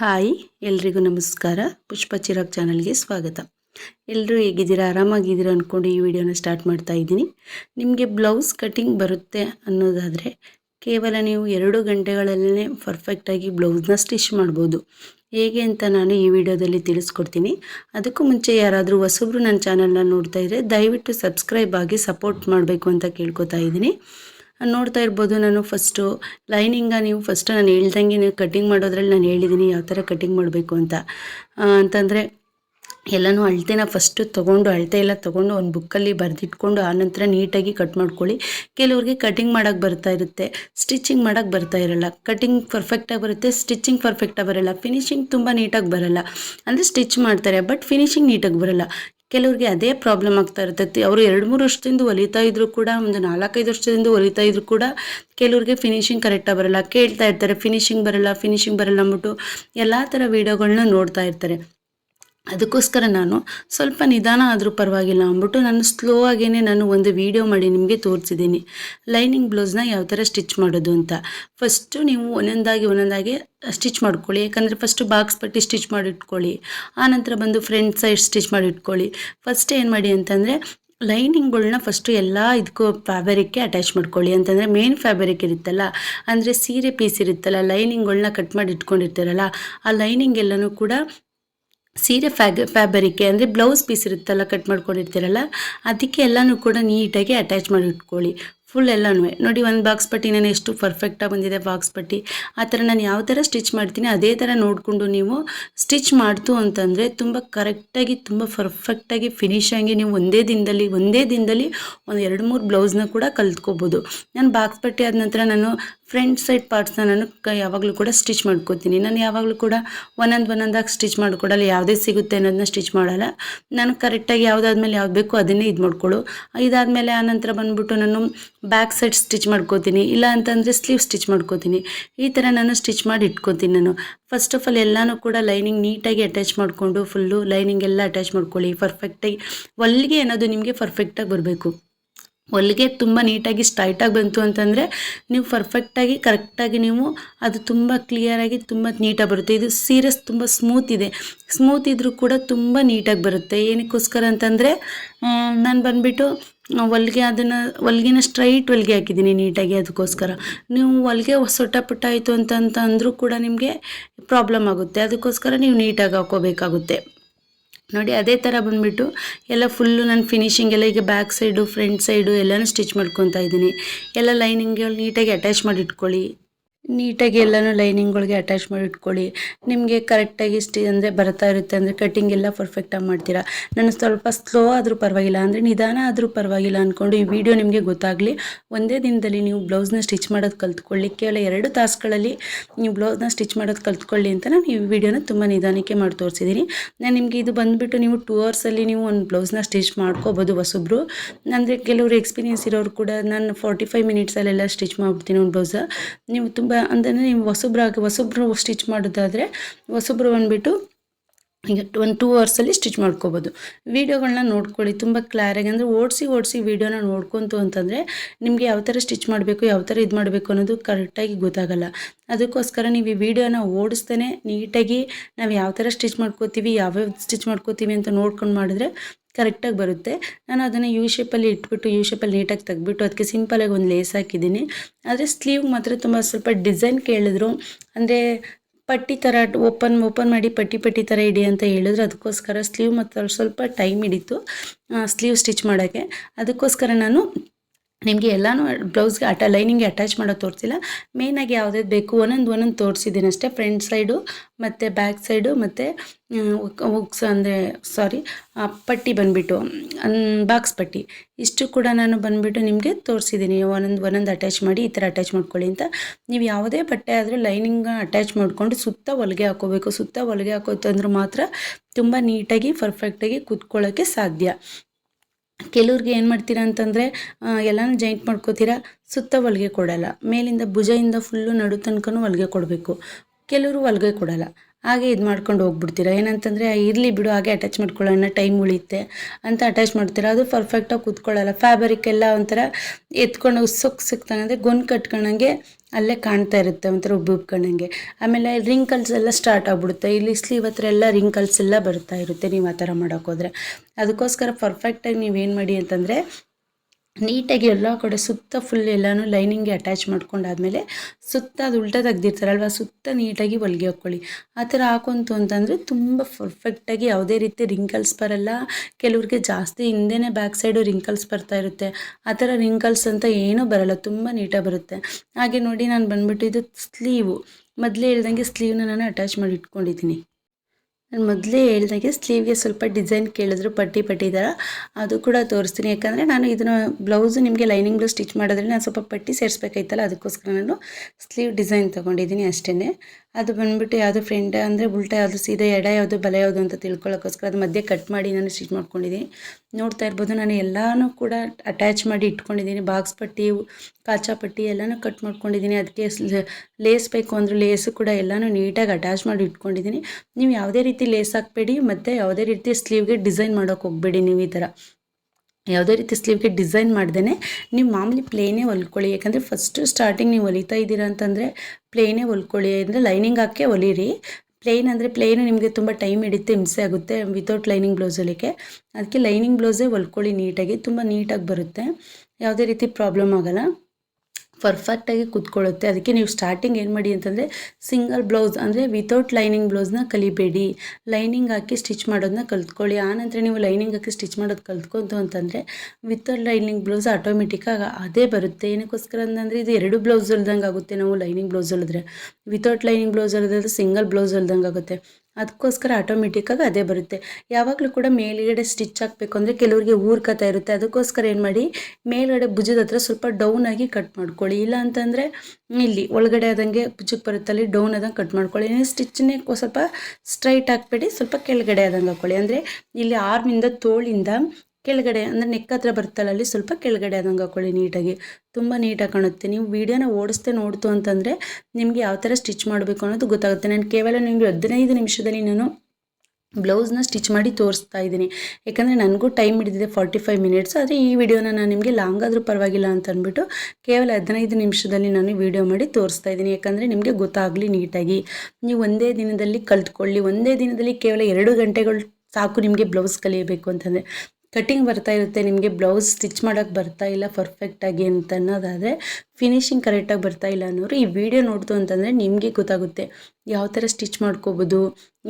Hi, ಎಲ್ರಿಗೂ ನಮಸ್ಕಾರ. ಪುಷ್ಪ ಚಿರಾಗ್ ಚಾನಲ್ಗೆ ಸ್ವಾಗತ. ಎಲ್ಲರೂ ಹೇಗಿದ್ದೀರಾ? ಆರಾಮಾಗಿದ್ದೀರಾ ಅಂದ್ಕೊಂಡು ಈ ವಿಡಿಯೋನ ಸ್ಟಾರ್ಟ್ ಮಾಡ್ತಾ ಇದ್ದೀನಿ. ನಿಮಗೆ ಬ್ಲೌಸ್ ಕಟಿಂಗ್ ಬರುತ್ತೆ ಅನ್ನೋದಾದರೆ ಕೇವಲ ನೀವು ಎರಡು ಗಂಟೆಗಳಲ್ಲೇ ಪರ್ಫೆಕ್ಟಾಗಿ ಬ್ಲೌಸ್ನ ಸ್ಟಿಚ್ ಮಾಡ್ಬೋದು. ಹೇಗೆ ಅಂತ ನಾನು ಈ ವಿಡಿಯೋದಲ್ಲಿ ತಿಳಿಸ್ಕೊಡ್ತೀನಿ. ಅದಕ್ಕೂ ಮುಂಚೆ ಯಾರಾದರೂ ಹೊಸಬ್ರು ನನ್ನ ಚಾನಲ್ನ ನೋಡ್ತಾ ಇದ್ದರೆ ದಯವಿಟ್ಟು ಸಬ್ಸ್ಕ್ರೈಬ್ ಆಗಿ ಸಪೋರ್ಟ್ ಮಾಡಬೇಕು ಅಂತ ಕೇಳ್ಕೊತಾ ಇದ್ದೀನಿ. ನೋಡ್ತಾ ಇರ್ಬೋದು ನಾನು ಫಸ್ಟು ಲೈನಿಂಗ ನೀವು ಫಸ್ಟ್ ನಾನು ಹೇಳ್ದಂಗೆ ನೀವು ಕಟ್ಟಿಂಗ್ ಮಾಡೋದ್ರಲ್ಲಿ ನಾನು ಹೇಳಿದ್ದೀನಿ ಯಾವ ಥರ ಕಟ್ಟಿಂಗ್ ಮಾಡಬೇಕು ಅಂತ. ಅಂತಂದರೆ ಎಲ್ಲನೂ ಅಳತೆನ ಫಸ್ಟು ತೊಗೊಂಡು, ಅಳತೆ ಎಲ್ಲ ತೊಗೊಂಡು ಒಂದು ಬುಕ್ಕಲ್ಲಿ ಬರೆದಿಟ್ಕೊಂಡು ಆನಂತರ ನೀಟಾಗಿ ಕಟ್ ಮಾಡ್ಕೊಳ್ಳಿ. ಕೆಲವ್ರಿಗೆ ಕಟ್ಟಿಂಗ್ ಮಾಡೋಕ್ಕೆ ಬರ್ತಾ ಇರುತ್ತೆ ಸ್ಟಿಚಿಂಗ್ ಮಾಡೋಕ್ಕೆ ಬರ್ತಾ ಇರಲ್ಲ. ಕಟಿಂಗ್ ಪರ್ಫೆಕ್ಟಾಗಿ ಬರುತ್ತೆ ಸ್ಟಿಚಿಂಗ್ ಪರ್ಫೆಕ್ಟಾಗಿ ಬರಲ್ಲ. ಫಿನಿಶಿಂಗ್ ತುಂಬ ನೀಟಾಗಿ ಬರಲ್ಲ. ಅಂದರೆ ಸ್ಟಿಚ್ ಮಾಡ್ತಾರೆ ಬಟ್ ಫಿನಿಶಿಂಗ್ ನೀಟಾಗಿ ಬರಲ್ಲ. ಕೆಲವ್ರಿಗೆ ಅದೇ ಪ್ರಾಬ್ಲಮ್ ಆಗ್ತಾ ಇರ್ತೈತಿ. ಅವರು ಎರಡು, ಮೂರು ವರ್ಷದಿಂದ ಹೊಲಿತಾ ಇದ್ರು ಕೂಡ, ಒಂದು ನಾಲ್ಕೈದು ವರ್ಷದಿಂದ ಹೊಲಿತಾ ಇದ್ರು ಕೂಡ ಕೆಲವ್ರಿಗೆ ಫಿನಿಶಿಂಗ್ ಕರೆಕ್ಟಾಗಿ ಬರಲ್ಲ. ಕೇಳ್ತಾ ಇರ್ತಾರೆ ಫಿನಿಶಿಂಗ್ ಬರಲ್ಲ ಫಿನಿಶಿಂಗ್ ಬರಲ್ಲ ಅಂದ್ಬಿಟ್ಟು ಎಲ್ಲ ಥರ ವೀಡಿಯೋಗಳನ್ನ ನೋಡ್ತಾ ಇರ್ತಾರೆ. ಅದಕ್ಕೋಸ್ಕರ ನಾನು ಸ್ವಲ್ಪ ನಿಧಾನ ಆದರೂ ಪರವಾಗಿಲ್ಲ ಅಂದ್ಬಿಟ್ಟು ನಾನು ಸ್ಲೋ ಆಗೇ ನಾನು ಒಂದು ವೀಡಿಯೋ ಮಾಡಿ ನಿಮಗೆ ತೋರಿಸಿದ್ದೀನಿ. ಲೈನಿಂಗ್ ಬ್ಲೌಸ್ನ ಯಾವ ಥರ ಸ್ಟಿಚ್ ಮಾಡೋದು ಅಂತ. ಫಸ್ಟು ನೀವು ಒಂದೊಂದಾಗಿ ಒಂದೊಂದಾಗಿ ಸ್ಟಿಚ್ ಮಾಡ್ಕೊಳ್ಳಿ. ಯಾಕಂದರೆ ಫಸ್ಟು ಬಾಕ್ಸ್ ಪಟ್ಟಿ ಸ್ಟಿಚ್ ಮಾಡಿಟ್ಕೊಳ್ಳಿ. ಆನಂತರ ಬಂದು ಫ್ರಂಟ್ ಸೈಡ್ ಸ್ಟಿಚ್ ಮಾಡಿಟ್ಕೊಳ್ಳಿ. ಫಸ್ಟ್ ಏನು ಮಾಡಿ ಅಂತಂದರೆ ಲೈನಿಂಗ್ಗಳನ್ನ ಫಸ್ಟು ಎಲ್ಲ ಇದಕ್ಕೂ ಫ್ಯಾಬ್ರಿಕ್ಗೆ ಅಟ್ಯಾಚ್ ಮಾಡ್ಕೊಳ್ಳಿ. ಅಂತಂದರೆ ಮೇನ್ ಫ್ಯಾಬ್ರಿಕ್ ಇರುತ್ತಲ್ಲ, ಅಂದರೆ ಸೀರೆ ಪೀಸ್ ಇರುತ್ತಲ್ಲ ಲೈನಿಂಗ್ಗಳನ್ನ ಕಟ್ ಮಾಡಿ ಇಟ್ಕೊಂಡಿರ್ತಾರಲ್ಲ ಆ ಲೈನಿಂಗ್ ಎಲ್ಲನೂ ಕೂಡ ಸೀರೆ ಫ್ಯಾಗ್ ಫ್ಯಾಬರಿಕ್ಕೆ ಅಂದರೆ ಬ್ಲೌಸ್ ಪೀಸ್ ಇರುತ್ತಲ್ಲ, ಕಟ್ ಮಾಡ್ಕೊಂಡಿರ್ತೀರಲ್ಲ, ಅದಕ್ಕೆ ಎಲ್ಲನೂ ಕೂಡ ನೀಟಾಗಿ ಅಟ್ಯಾಚ್ ಮಾಡಿ ಇಟ್ಕೊಳ್ಳಿ. ಫುಲ್ ಎಲ್ಲನೂ. ನೋಡಿ ಒಂದು ಬಾಕ್ಸ್ ಪಟ್ಟಿ ನಾನು ಎಷ್ಟು ಪರ್ಫೆಕ್ಟಾಗಿ ಬಂದಿದೆ ಬಾಕ್ಸ್ ಪಟ್ಟಿ. ಆ ಥರ ನಾನು ಯಾವ ಥರ ಸ್ಟಿಚ್ ಮಾಡ್ತೀನಿ, ಅದೇ ಥರ ನೋಡಿಕೊಂಡು ನೀವು ಸ್ಟಿಚ್ ಮಾಡ್ತು ಅಂತಂದರೆ ತುಂಬ ಕರೆಕ್ಟಾಗಿ ತುಂಬ ಪರ್ಫೆಕ್ಟಾಗಿ ಫಿನಿಶಾಗಿ ನೀವು ಒಂದೇ ದಿನದಲ್ಲಿ ಒಂದೇ ದಿನದಲ್ಲಿ ಒಂದು ಎರಡು ಮೂರು ಬ್ಲೌಸ್ನ ಕೂಡ ಕಲ್ತ್ಕೋಬೋದು. ನಾನು ಬಾಕ್ಸ್ ಪಟ್ಟಿ ಆದ ನಂತರ ನಾನು ಫ್ರಂಟ್ ಸೈಡ್ ಪಾರ್ಟ್ಸ್ನ ನಾನು ಯಾವಾಗಲೂ ಕೂಡ ಸ್ಟಿಚ್ ಮಾಡ್ಕೋತೀನಿ. ನಾನು ಯಾವಾಗಲೂ ಕೂಡ ಒಂದೊಂದು ಒಂದೊಂದಾಗಿ ಸ್ಟಿಚ್ ಮಾಡಿಕೊಡಲ್ಲ, ಯಾವುದೇ ಸಿಗುತ್ತೆ ಅನ್ನೋದನ್ನ ಸ್ಟಿಚ್ ಮಾಡಲ್ಲ. ನಾನು ಕರೆಕ್ಟಾಗಿ ಯಾವುದಾದ್ಮೇಲೆ ಯಾವ್ದು ಬೇಕು ಅದನ್ನೇ ಇದು ಮಾಡ್ಕೊಳ್ಳು. ಇದಾದಮೇಲೆ ಆನಂತರ ಬಂದ್ಬಿಟ್ಟು ನಾನು ಬ್ಯಾಕ್ ಸೈಡ್ ಸ್ಟಿಚ್ ಮಾಡ್ಕೋತೀನಿ, ಇಲ್ಲ ಅಂತಂದರೆ ಸ್ಲೀವ್ ಸ್ಟಿಚ್ ಮಾಡ್ಕೋತೀನಿ. ಈ ಥರ ನಾನು ಸ್ಟಿಚ್ ಮಾಡಿ ಇಟ್ಕೊತೀನಿ ನಾನು. ಫಸ್ಟ್ ಆಫ್ ಆಲ್ ಎಲ್ಲನೂ ಕೂಡ ಲೈನಿಂಗ್ ನೀಟಾಗಿ ಅಟ್ಯಾಚ್ ಮಾಡಿಕೊಂಡು ಫುಲ್ಲು ಲೈನಿಂಗ್ ಎಲ್ಲ ಅಟ್ಯಾಚ್ ಮಾಡ್ಕೊಳ್ಳಿ. ಪರ್ಫೆಕ್ಟಾಗಿ ಹೊಲಿಗೆ ಅನ್ನೋದು ನಿಮಗೆ ಪರ್ಫೆಕ್ಟಾಗಿ ಬರಬೇಕು. ಹೊಲಿಗೆ ತುಂಬ ನೀಟಾಗಿ ಸ್ಟ್ರೈಟಾಗಿ ಬಂತು ಅಂತಂದರೆ ನೀವು ಪರ್ಫೆಕ್ಟಾಗಿ ಕರೆಕ್ಟಾಗಿ ನೀವು ಅದು ತುಂಬ ಕ್ಲಿಯರಾಗಿ ತುಂಬ ನೀಟಾಗಿ ಬರುತ್ತೆ. ಇದು ಸೀರಿಯಸ್ ತುಂಬ ಸ್ಮೂತ್ ಇದೆ. ಸ್ಮೂತ್ ಇದ್ದರೂ ಕೂಡ ತುಂಬ ನೀಟಾಗಿ ಬರುತ್ತೆ. ಏನಕ್ಕೋಸ್ಕರ ಅಂತಂದರೆ ನಾನು ಬಂದುಬಿಟ್ಟು ಹೊಲ್ಗೆ ಅದನ್ನು, ಹೊಲಿಗೆನ ಸ್ಟ್ರೈಟ್ ಹೊಲ್ಗೆ ಹಾಕಿದ್ದೀನಿ ನೀಟಾಗಿ ಅದಕ್ಕೋಸ್ಕರ ನೀವು ಹೊಲ್ಗೆ ಸೊಟ್ಟ ಪುಟ್ಟ ಆಯಿತು ಅಂತ ಅಂದರೂ ಕೂಡ ನಿಮಗೆ ಪ್ರಾಬ್ಲಮ್ ಆಗುತ್ತೆ. ಅದಕ್ಕೋಸ್ಕರ ನೀವು ನೀಟಾಗಿ ಹಾಕೋಬೇಕಾಗುತ್ತೆ. ನೋಡಿ, ಅದೇ ಥರ ಬಂದುಬಿಟ್ಟು ಎಲ್ಲ ಫುಲ್ಲು ನಾನು ಫಿನಿಷಿಂಗ್ ಎಲ್ಲ ಈಗ ಬ್ಯಾಕ್ ಸೈಡು ಫ್ರಂಟ್ ಸೈಡು ಎಲ್ಲನೂ ಸ್ಟಿಚ್ ಮಾಡ್ಕೊತಾ ಇದ್ದೀನಿ ಎಲ್ಲ ಲೈನಿಂಗ್ಗಳು ನೀಟಾಗಿ ಅಟ್ಯಾಚ್ ಮಾಡಿ ಇಟ್ಕೊಳ್ಳಿ ನೀಟಾಗಿ ಎಲ್ಲನೂ ಲೈನಿಂಗ್ಗಳಿಗೆ ಅಟ್ಯಾಚ್ ಮಾಡಿ ಇಟ್ಕೊಳ್ಳಿ. ನಿಮಗೆ ಕರೆಕ್ಟಾಗಿ ಸ್ಟಿ ಅಂದರೆ ಬರ್ತಾ ಇರುತ್ತೆ ಅಂದರೆ ಕಟ್ಟಿಂಗ್ ಎಲ್ಲ ಪರ್ಫೆಕ್ಟಾಗಿ ಮಾಡ್ತೀರಾ. ನಾನು ಸ್ವಲ್ಪ ಸ್ಲೋ ಆದರೂ ಪರವಾಗಿಲ್ಲ, ಅಂದರೆ ನಿಧಾನ ಆದರೂ ಪರವಾಗಿಲ್ಲ ಅಂದ್ಕೊಂಡು ಈ ವಿಡಿಯೋ ನಿಮಗೆ ಗೊತ್ತಾಗಲಿ. ಒಂದೇ ದಿನದಲ್ಲಿ ನೀವು ಬ್ಲೌಸ್ನ ಸ್ಟಿಚ್ ಮಾಡೋದು ಕಲ್ತ್ಕೊಳ್ಳಿ ಕೇವಲ ಎರಡು ತಾಸುಗಳಲ್ಲಿ ನೀವು ಬ್ಲೌಸ್ನ ಸ್ಟಿಚ್ ಮಾಡೋದು ಕಲ್ತ್ಕೊಳ್ಳಿ ಅಂತ ನಾನು ಈ ವಿಡಿಯೋನ ತುಂಬ ನಿಧಾನಕ್ಕೆ ಮಾಡಿ ತೋರಿಸಿದ್ದೀನಿ ನಾನು ನಿಮಗೆ ಇದು ಬಂದುಬಿಟ್ಟು ನೀವು ಟೂ ಅವರ್ಸಲ್ಲಿ ನೀವು ಒಂದು ಬ್ಲೌಸ್ನ ಸ್ಟಿಚ್ ಮಾಡ್ಕೋಬೋದು ಹೊಸೊಬ್ರು. ಅಂದರೆ ಕೆಲವರು ಎಕ್ಸ್ಪೀರಿಯನ್ಸ್ ಇರೋರು ಕೂಡ ನಾನು ಫಾರ್ಟಿ ಫೈವ್ ಮಿನಿಟ್ಸಲ್ಲೆಲ್ಲ ಸ್ಟಿಚ್ ಮಾಡ್ಬಿಡ್ತೀನಿ ಒಂದು ಬ್ಲೌಸ ನೀವು ತುಂಬ ಅಂದರೆ ನೀವು ಹೊಸಬ್ರಾಗಿ, ಹೊಸಬ್ರು ಸ್ಟಿಚ್ ಮಾಡೋದಾದರೆ ಹೊಸಬ್ರು ಬಂದುಬಿಟ್ಟು ಈಗ ಒಂದು ಟೂ ಅವರ್ಸಲ್ಲಿ ಸ್ಟಿಚ್ ಮಾಡ್ಕೋಬೋದು. ವೀಡಿಯೋಗಳನ್ನ ನೋಡ್ಕೊಳ್ಳಿ, ತುಂಬ ಕ್ಲಾರಾಗಿ ಅಂದರೆ ಓಡಿಸಿ ಓಡಿಸಿ ವೀಡಿಯೋನ ನೋಡ್ಕೊಂತು ಅಂತಂದರೆ ನಿಮಗೆ ಯಾವ ಥರ ಸ್ಟಿಚ್ ಮಾಡಬೇಕು, ಯಾವ ಥರ ಇದು ಮಾಡಬೇಕು ಅನ್ನೋದು ಕರೆಕ್ಟಾಗಿ ಗೊತ್ತಾಗಲ್ಲ. ಅದಕ್ಕೋಸ್ಕರ ನೀವು ಈ ವೀಡಿಯೋನ ಓಡಿಸ್ದೇ ನೀಟಾಗಿ ನಾವು ಯಾವ ಥರ ಸ್ಟಿಚ್ ಮಾಡ್ಕೋತೀವಿ, ಯಾವ್ಯಾವ ಸ್ಟಿಚ್ ಮಾಡ್ಕೋತೀವಿ ಅಂತ ನೋಡ್ಕೊಂಡು ಮಾಡಿದ್ರೆ ಕರೆಕ್ಟಾಗಿ ಬರುತ್ತೆ. ನಾನು ಅದನ್ನು ಯು ಶೇಪಲ್ಲಿ ಇಟ್ಬಿಟ್ಟು ಯು ಶೇಪಲ್ಲಿ ನೀಟಾಗಿ ತೆಗ್ಬಿಟ್ಟು ಅದಕ್ಕೆ ಸಿಂಪಲಾಗಿ ಒಂದು ಲೇಸ್ ಹಾಕಿದ್ದೀನಿ. ಆದರೆ ಸ್ಲೀವ್ ಮಾತ್ರ ತುಂಬ ಸ್ವಲ್ಪ ಡಿಸೈನ್ ಕೇಳಿದ್ರು. ಅಂದರೆ ಪಟ್ಟಿ ಥರ ಓಪನ್ ಓಪನ್ ಮಾಡಿ ಪಟ್ಟಿ ಪಟ್ಟಿ ಥರ ಇಡಿ ಅಂತ ಹೇಳಿದ್ರು. ಅದಕ್ಕೋಸ್ಕರ ಸ್ಲೀವ್ ಮತ್ತು ಸ್ವಲ್ಪ ಟೈಮ್ ಹಿಡಿತು. ಸ್ಲೀವ್ ಸ್ಟಿಚ್ ಮಾಡೋಕ್ಕೆ. ಅದಕ್ಕೋಸ್ಕರ ನಾನು ನಿಮಗೆ ಎಲ್ಲನೂ ಬ್ಲೌಸ್ಗೆ ಅಟ, ಲೈನಿಂಗ್ಗೆ ಅಟ್ಯಾಚ್ ಮಾಡೋದು ತೋರಿಸಿಲ್ಲ. ಮೇಯ್ನಾಗಿ ಯಾವುದೇ ಬೇಕು, ಒಂದೊಂದು ಒಂದೊಂದು ತೋರಿಸಿದ್ದೀನಿ ಅಷ್ಟೇ. ಫ್ರಂಟ್ ಸೈಡು ಮತ್ತು ಬ್ಯಾಕ್ ಸೈಡು ಮತ್ತು ಉಕ್ಸ್ ಅಂದರೆ ಸಾರಿ ಪಟ್ಟಿ ಬಂದುಬಿಟ್ಟು ಬಾಕ್ಸ್ ಪಟ್ಟಿ. ಇಷ್ಟು ಕೂಡ ನಾನು ಬಂದುಬಿಟ್ಟು ನಿಮಗೆ ತೋರಿಸಿದ್ದೀನಿ ಒಂದೊಂದು ಒಂದೊಂದು ಅಟ್ಯಾಚ್ ಮಾಡಿ, ಈ ಥರ ಅಟ್ಯಾಚ್ ಮಾಡ್ಕೊಳ್ಳಿ ಅಂತ. ನೀವು ಯಾವುದೇ ಬಟ್ಟೆ ಆದರೂ ಲೈನಿಂಗ್ ಅಟ್ಯಾಚ್ ಮಾಡಿಕೊಂಡು ಸುತ್ತ ಹೊಲಿಗೆ ಹಾಕೋಬೇಕು. ಸುತ್ತ ಹೊಲಿಗೆ ಹಾಕೋತಂದ್ರೆ ಮಾತ್ರ ತುಂಬ ನೀಟಾಗಿ ಪರ್ಫೆಕ್ಟಾಗಿ ಕೂತ್ಕೊಳ್ಳೋಕ್ಕೆ ಸಾಧ್ಯ. ಕೆಲವ್ರಿಗೆ ಏನು ಮಾಡ್ತೀರಾ ಅಂತಂದರೆ ಎಲ್ಲನೂ ಜಾಯಿಂಟ್ ಮಾಡ್ಕೋತೀರಾ, ಸುತ್ತ ಹೊಲಿಗೆ ಕೊಡಲ್ಲ. ಮೇಲಿಂದ ಭುಜದಿಂದ ಫುಲ್ಲು ನಡು ತನಕನೂ ಹೊಲಿಗೆ ಕೊಡಬೇಕು. ಕೆಲವರು ಹೊಲಿಗೆ ಕೊಡಲ್ಲ. ಹಾಗೆ ಇದು ಮಾಡ್ಕೊಂಡು ಹೋಗ್ಬಿಡ್ತೀರಾ? ಏನಂತಂದರೆ, ಇರಲಿ ಬಿಡು, ಹಾಗೆ ಅಟ್ಯಾಚ್ ಮಾಡ್ಕೊಳ್ಳೋಣ ಟೈಮ್ ಉಳಿಯುತ್ತೆ ಅಂತ ಅಟ್ಯಾಚ್ ಮಾಡ್ತೀರಾ? ಅದು ಪರ್ಫೆಕ್ಟಾಗಿ ಕೂತ್ಕೊಳ್ಳಲ್ಲ. ಫ್ಯಾಬ್ರಿಕ್ ಎಲ್ಲ ಒಂಥರ ಎತ್ಕೊಂಡು ಸೊಕ್ ಸಿಕ್ತಂಗೆ ಗೊನ್ ಕಟ್ಕೊಂಡಂಗೆ ಅಲ್ಲೇ ಕಾಣ್ತಾ ಇರುತ್ತೆ, ಒಂಥರ ಉಬ್ಬು ಉಬ್ಕೊಂಡಂಗೆ. ಆಮೇಲೆ ರಿಂಕಲ್ಸ್ ಎಲ್ಲ ಸ್ಟಾರ್ಟ್ ಆಗ್ಬಿಡುತ್ತೆ. ಇಲ್ಲಿ ಸ್ಲೀವ್ ಹತ್ರ ಎಲ್ಲ ರಿಂಕಲ್ಸ್ ಎಲ್ಲ ಬರ್ತಾ ಇರುತ್ತೆ, ನೀವು ಆ ಥರ ಮಾಡೋಕ್ಕೋದ್ರೆ ಅದಕ್ಕೋಸ್ಕರ ಪರ್ಫೆಕ್ಟಾಗಿ ನೀವೇನು ಮಾಡಿ ಅಂತಂದರೆ ನೀಟಾಗಿ ಎಲ್ಲ ಕಡೆ ಸುತ್ತ ಫುಲ್ ಎಲ್ಲನೂ ಲೈನಿಂಗ್ಗೆ ಅಟ್ಯಾಚ್ ಮಾಡ್ಕೊಂಡಾದ್ಮೇಲೆ ಸುತ್ತ ಅದು ಉಲ್ಟಾ ತೆಗ್ದಿರ್ತಾರಲ್ವ, ಸುತ್ತ ನೀಟಾಗಿ ಹೊಲಿಗೆ ಹಾಕ್ಕೊಳ್ಳಿ ಆ ಥರ ಹಾಕೊಂತು ಅಂತಂದರೆ ತುಂಬ ಪರ್ಫೆಕ್ಟಾಗಿ ಯಾವುದೇ ರೀತಿ ರಿಂಕಲ್ಸ್ ಬರಲ್ಲ. ಕೆಲವ್ರಿಗೆ ಜಾಸ್ತಿ ಹಿಂದೆನೇ ಬ್ಯಾಕ್ ಸೈಡು ರಿಂಕಲ್ಸ್ ಬರ್ತಾ ಇರುತ್ತೆ. ಆ ಥರ ರಿಂಕಲ್ಸ್ ಅಂತ ಏನೂ ಬರಲ್ಲ, ತುಂಬ ನೀಟಾಗಿ ಬರುತ್ತೆ. ಹಾಗೆ ನೋಡಿ ನಾನು ಬಂದ್ಬಿಟ್ಟು ಇದು ಸ್ಲೀವು ಮೊದಲೇ ಹೇಳ್ದಂಗೆ ಸ್ಲೀವ್ನ ನಾನು ಅಟ್ಯಾಚ್ ಮಾಡಿ ಇಟ್ಕೊಂಡಿದ್ದೀನಿ. ನಾನು ಮೊದಲೇ ಹೇಳ್ದಾಗೆ ಸ್ಲೀವ್ಗೆ ಸ್ವಲ್ಪ ಡಿಸೈನ್ ಕೇಳಿದ್ರು ಪಟ್ಟಿ ಪಟ್ಟಿ ಅದು ಕೂಡ ತೋರಿಸ್ತೀನಿ. ಯಾಕಂದರೆ ನಾನು ಇದನ್ನು ಬ್ಲೌಸು ನಿಮಗೆ ಲೈನಿಂಗ್ ಬ್ಲೌಸ್ ಸ್ಟಿಚ್ ಮಾಡೋದ್ರೆ ನಾನು ಸ್ವಲ್ಪ ಪಟ್ಟಿ ಸೇರಿಸ್ಬೇಕಾಯ್ತಲ್ಲ, ಅದಕ್ಕೋಸ್ಕರ ನಾನು ಸ್ಲೀವ್ ಡಿಸೈನ್ ತೊಗೊಂಡಿದ್ದೀನಿ ಅಷ್ಟೇ ಅದು ಬಂದ್ಬಿಟ್ಟು ಯಾವುದು ಫ್ರೆಂಡ್ ಅಂದರೆ ಉಲ್ಟಾ ಯಾವುದು ಸೀದಾ ಎಡ ಯಾವುದು ಬಲ ಯಾವುದು ಅಂತ ತಿಳ್ಕೊಳ್ಳೋಕ್ಕೋಸ್ಕರ ಅದು ಮಧ್ಯೆ ಕಟ್ ಮಾಡಿ ನಾನು ಸ್ಟಿಚ್ ಮಾಡ್ಕೊಂಡಿದ್ದೀನಿ ನೋಡ್ತಾ ಇರ್ಬೋದು ನಾನು ಎಲ್ಲನೂ ಕೂಡ ಅಟ್ಯಾಚ್ ಮಾಡಿ ಇಟ್ಕೊಂಡಿದ್ದೀನಿ. ಬಾಕ್ಸ್ ಪಟ್ಟಿ ಕಾಚಾ ಪಟ್ಟಿ ಎಲ್ಲನೂ ಕಟ್ ಮಾಡ್ಕೊಂಡಿದ್ದೀನಿ. ಅದಕ್ಕೆ ಲೇಸ್ ಬೇಕು ಅಂದರೆ ಲೇಸು ಕೂಡ ಎಲ್ಲನೂ ನೀಟಾಗಿ ಅಟ್ಯಾಚ್ ಮಾಡಿ ಇಟ್ಕೊಂಡಿದ್ದೀನಿ. ನೀವು ಯಾವುದೇ ರೀತಿ ಲೇಸ್ ಹಾಕಬೇಡಿ, ಮತ್ತು ಯಾವುದೇ ರೀತಿ ಸ್ಲೀವ್ಗೆ ಡಿಸೈನ್ ಮಾಡೋಕ್ಕೆ ಹೋಗಬೇಡಿ ನೀವು ಈ ಥರ ಯಾವುದೇ ರೀತಿ ಸ್ಲೀವ್ಗೆ ಡಿಸೈನ್ ಮಾಡ್ದೇ ನೀವು ಮಾಮೂಲಿ ಪ್ಲೇನೇ ಹೊಲ್ಕೊಳ್ಳಿ. ಯಾಕಂದರೆ ಫಸ್ಟು ಸ್ಟಾರ್ಟಿಂಗ್ ನೀವು ಹೊಲಿತಾ ಇದ್ದೀರಾ ಅಂತಂದರೆ ಪ್ಲೇನೇ ಹೊಲ್ಕೊಳ್ಳಿ. ಅಂದರೆ ಲೈನಿಂಗ್ ಹಾಕೇ ಹೊಲಿರಿ. ಪ್ಲೇನ್ ಅಂದರೆ ಪ್ಲೇನು ನಿಮಗೆ ತುಂಬ ಟೈಮ್ ಹಿಡಿಯುತ್ತೆ, ಹಿಂಸೆ ಆಗುತ್ತೆ ವಿತೌಟ್ ಲೈನಿಂಗ್ ಬ್ಲೌಸ್ ಹೊಲಿಕ್ಕೆ ಅದಕ್ಕೆ ಲೈನಿಂಗ್ ಬ್ಲೌಸೇ ಹೊಲ್ಕೊಳ್ಳಿ ನೀಟಾಗಿ, ತುಂಬ ನೀಟಾಗಿ ಬರುತ್ತೆ. ಯಾವುದೇ ರೀತಿ ಪ್ರಾಬ್ಲಮ್ ಆಗೋಲ್ಲ. ಪರ್ಫೆಕ್ಟಾಗಿ ಕೂತ್ಕೊಳ್ಳುತ್ತೆ. ಅದಕ್ಕೆ ನೀವು ಸ್ಟಾರ್ಟಿಂಗ್ ಏನು ಮಾಡಿ ಅಂತಂದರೆ ಸಿಂಗಲ್ ಬ್ಲೌಸ್ ಅಂದರೆ ವಿತೌಟ್ ಲೈನಿಂಗ್ ಬ್ಲೌಸ್ನ ಕಲಿಬೇಡಿ. ಲೈನಿಂಗ್ ಹಾಕಿ ಸ್ಟಿಚ್ ಮಾಡೋದನ್ನ ಕಲ್ತ್ಕೊಳ್ಳಿ. ಆನಂತರ ನೀವು ಲೈನಿಂಗ್ ಹಾಕಿ ಸ್ಟಿಚ್ ಮಾಡೋದು ಕಲ್ತ್ಕೊಂತು ಅಂತಂದರೆ ವಿತೌಟ್ ಲೈನಿಂಗ್ ಬ್ಲೌಸ್ ಆಟೋಮೆಟಿಕ್ಕಾಗಿ ಅದೇ ಬರುತ್ತೆ. ಏನಕ್ಕೋಸ್ಕರ ಅಂತಂದರೆ ಇದು ಎರಡು ಬ್ಲೌಸ್ ಹೊಲ್ದಂಗೆ ಆಗುತ್ತೆ ನಾವು ಲೈನಿಂಗ್ ಬ್ಲೌಸ್ ಹೊಲಿದ್ರೆ. ವಿತೌಟ್ ಲೈನಿಂಗ್ ಬ್ಲೌಸ್ ಹೊಲಿದ್ರೆ ಸಿಂಗಲ್ ಬ್ಲೌಸ್ ಹೊಲ್ದಂಗೆ ಆಗುತ್ತೆ ಅದಕ್ಕೋಸ್ಕರ ಆಟೋಮೆಟಿಕ್ಕಾಗಿ ಅದೇ ಬರುತ್ತೆ. ಯಾವಾಗಲೂ ಕೂಡ ಮೇಲ್ಗಡೆ ಸ್ಟಿಚ್ ಹಾಕಬೇಕು ಅಂದರೆ ಕೆಲವರಿಗೆ ಊರ್ಕತಾ ಇರುತ್ತೆ. ಅದಕ್ಕೋಸ್ಕರ ಏನು ಮಾಡಿ, ಮೇಲ್ಗಡೆ ಭುಜದ ಹತ್ರ ಸ್ವಲ್ಪ ಡೌನ್ ಆಗಿ ಕಟ್ ಮಾಡ್ಕೊಳ್ಳಿ. ಇಲ್ಲ ಅಂತಂದರೆ ಇಲ್ಲಿ ಒಳಗಡೆ ಆದಂಗೆ ಭುಜಕ್ಕೆ ಬರುತ್ತಲ್ಲಿ ಡೌನ್ ಆದಂಗೆ ಕಟ್ ಮಾಡ್ಕೊಳ್ಳಿ. ಸ್ಟಿಚ್ನೇ ಸ್ವಲ್ಪ ಸ್ಟ್ರೈಟ್ ಹಾಕ್ಬೇಡಿ, ಸ್ವಲ್ಪ ಕೆಳಗಡೆ ಆದಂಗೆ ಹಾಕ್ಕೊಳ್ಳಿ ಅಂದರೆ ಇಲ್ಲಿ ಆರ್ಮಿಂದ ತೋಳಿಂದ ಕೆಳಗಡೆ ಅಂದರೆ ನೆಕ್ ಹತ್ರ ಬರ್ತಲಲ್ಲಿ ಸ್ವಲ್ಪ ಕೆಳಗಡೆ ಅದಂಗೆ ಹಾಕೊಳ್ಳಿ ನೀಟಾಗಿ. ತುಂಬ ನೀಟಾಗಿ ಕಾಣುತ್ತೆ. ನೀವು ವೀಡಿಯೋನ ಓಡಿಸ್ದೆ ನೋಡ್ತು ಅಂತಂದರೆ ನಿಮಗೆ ಯಾವ ಥರ ಸ್ಟಿಚ್ ಮಾಡಬೇಕು ಅನ್ನೋದು ಗೊತ್ತಾಗುತ್ತೆ. ನಾನು ಕೇವಲ ನಿಮಗೆ ಹದಿನೈದು ನಿಮಿಷದಲ್ಲಿ ನಾನು ಬ್ಲೌಸ್ನ ಸ್ಟಿಚ್ ಮಾಡಿ ತೋರಿಸ್ತಾ ಇದ್ದೀನಿ. ಯಾಕಂದರೆ ನನಗೂ ಟೈಮ್ ಹಿಡಿದಿದೆ ಫಾರ್ಟಿ ಫೈವ್ ಮಿನಿಟ್ಸ್ ಆದರೆ ಈ ವಿಡಿಯೋನ ನಾನು ನಿಮಗೆ ಲಾಂಗ್ ಆದರೂ ಪರವಾಗಿಲ್ಲ ಅಂತ ಅಂದ್ಬಿಟ್ಟು ಕೇವಲ ಹದಿನೈದು ನಿಮಿಷದಲ್ಲಿ ನಾನು ವಿಡಿಯೋ ಮಾಡಿ ತೋರಿಸ್ತಾ ಇದ್ದೀನಿ. ಯಾಕಂದರೆ ನಿಮಗೆ ಗೊತ್ತಾಗಲಿ ನೀಟಾಗಿ ನೀವು ಒಂದೇ ದಿನದಲ್ಲಿ ಕಲ್ತ್ಕೊಳ್ಳಿ. ಒಂದೇ ದಿನದಲ್ಲಿ ಕೇವಲ ಎರಡು ಗಂಟೆಗಳು ಸಾಕು ನಿಮಗೆ ಬ್ಲೌಸ್ ಕಲಿಯಬೇಕು ಅಂತಂದರೆ. ಕಟ್ಟಿಂಗ್ ಬರ್ತಾ ಇರುತ್ತೆ, ನಿಮಗೆ ಬ್ಲೌಸ್ ಸ್ಟಿಚ್ ಮಾಡೋಕ್ಕೆ ಬರ್ತಾ ಇಲ್ಲ ಪರ್ಫೆಕ್ಟಾಗಿ ಅಂತ ಅನ್ನೋದಾದರೆ ಫಿನಿಶಿಂಗ್ ಕರೆಕ್ಟಾಗಿ ಬರ್ತಾ ಇಲ್ಲ ಅನ್ನೋರು ಈ ವಿಡಿಯೋ ನೋಡ್ತು ಅಂತಂದರೆ ನಿಮಗೆ ಗೊತ್ತಾಗುತ್ತೆ. ಯಾವ ಥರ ಸ್ಟಿಚ್ ಮಾಡ್ಕೋಬೋದು,